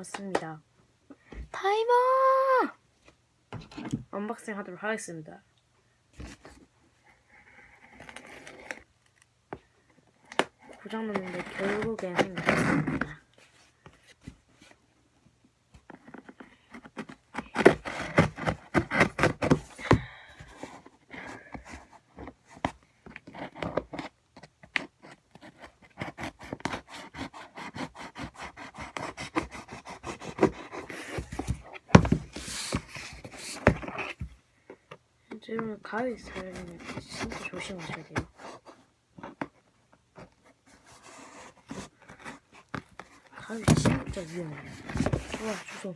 왔습니다. 타이머! 언박싱 하도록 하겠습니다. 고장났는데 결국엔 생겼습니다. 지금 가위 살려면 진짜 조심하셔야 돼요. 가위 진짜 위험해요. 좋아, 주소.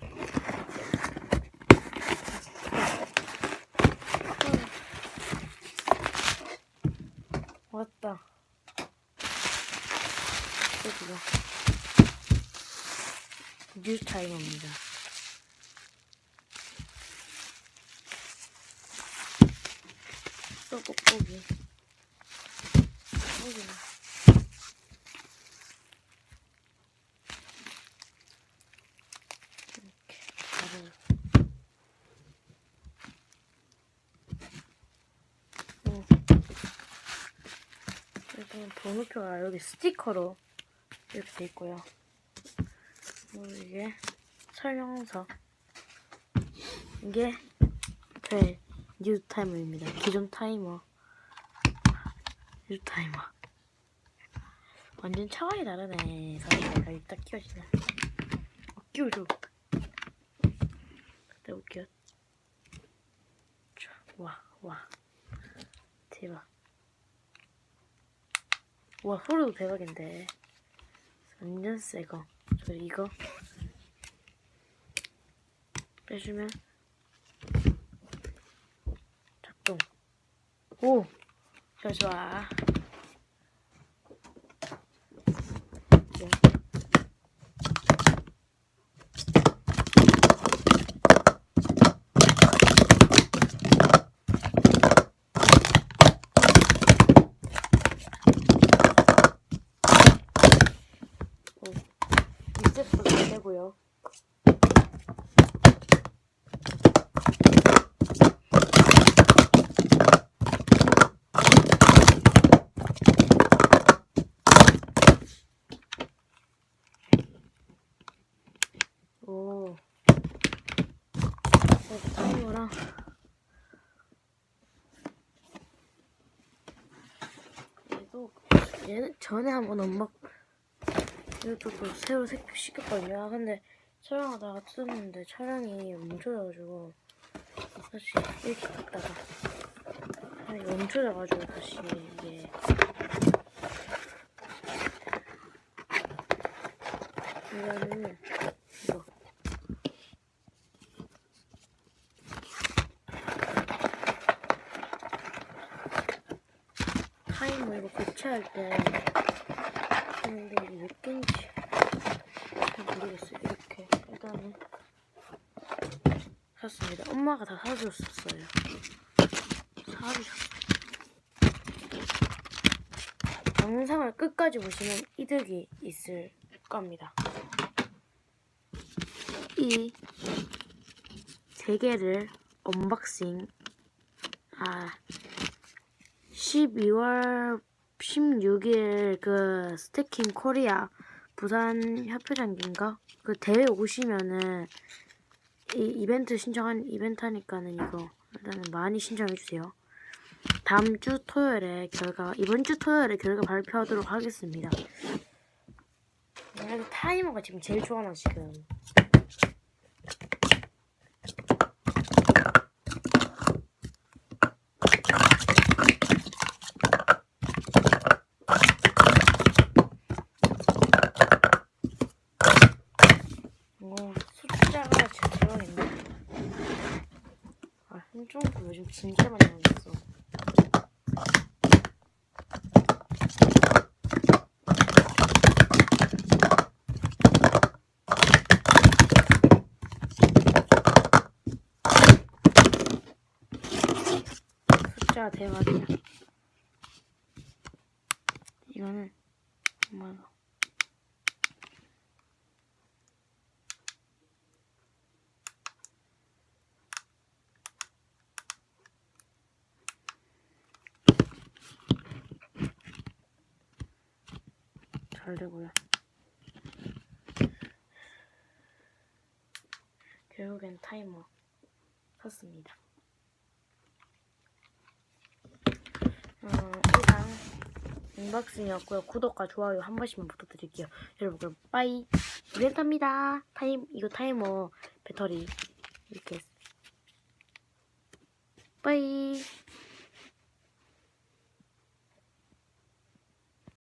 왔다. 여기가 뉴스 타이머입니다. 또 뽁뽁이. 뽁뽁이네. 이렇게 바로. 어. 일단 번호표가 여기 스티커로 이렇게 돼 있고요. 그리고 이게 설명서. 이게 벨 뉴 타이머입니다. 기존 타이머. 뉴 타이머. 완전 차원이 다르네. 여기 딱 끼워지네. 어, 끼워줘. 해볼게요. 자, 와, 와. 대박. 와, 소리도 대박인데. 완전 새거. 저 이거. 빼주면. 오! 좋아, 좋아. 되고요. 오. 이렇게 타이머랑 얘도 얘는 전에 한번 엄마 이것도 또 새로 색 시켰거든요. 아, 근데 촬영하다가 뜯었는데 촬영이 멈춰져가지고 다시 이렇게 갔다가 촬영이 멈춰져가지고 다시 이게 이거는 이거 타이머 이거 교체할 때 근데 이게 몇 개인지 잘 모르겠어요. 이렇게 일단은 샀습니다. 엄마가 다 사주셨어요. 사주셨어요. 영상을 끝까지 보시면 이득이 있을 겁니다. 이 세 개를 언박싱 아 12월 16일 그 스태킹 코리아 부산 협회장인가 그 대회 오시면은 이 이벤트 신청한 이벤트 하니까는 이거 일단은 많이 신청해 주세요. 다음 주 토요일에 결과 이번 주 토요일에 결과 발표하도록 하겠습니다. 그래서 타이머가 지금 제일 좋아나 지금. 오, 숫자가 진짜 대박인데? 아, 힘종도 요즘 진짜 많이 나왔어. 숫자가 대박이야. 이거는 엄마가 잘 되고요. 결국엔 타이머 샀습니다. 어, 이상 언박싱이었고요. 구독과 좋아요 한 번씩만 부탁드릴게요. 여러분 그럼 빠이. 이벤트입니다. 타임 이거 타이머 배터리 이렇게 빠이.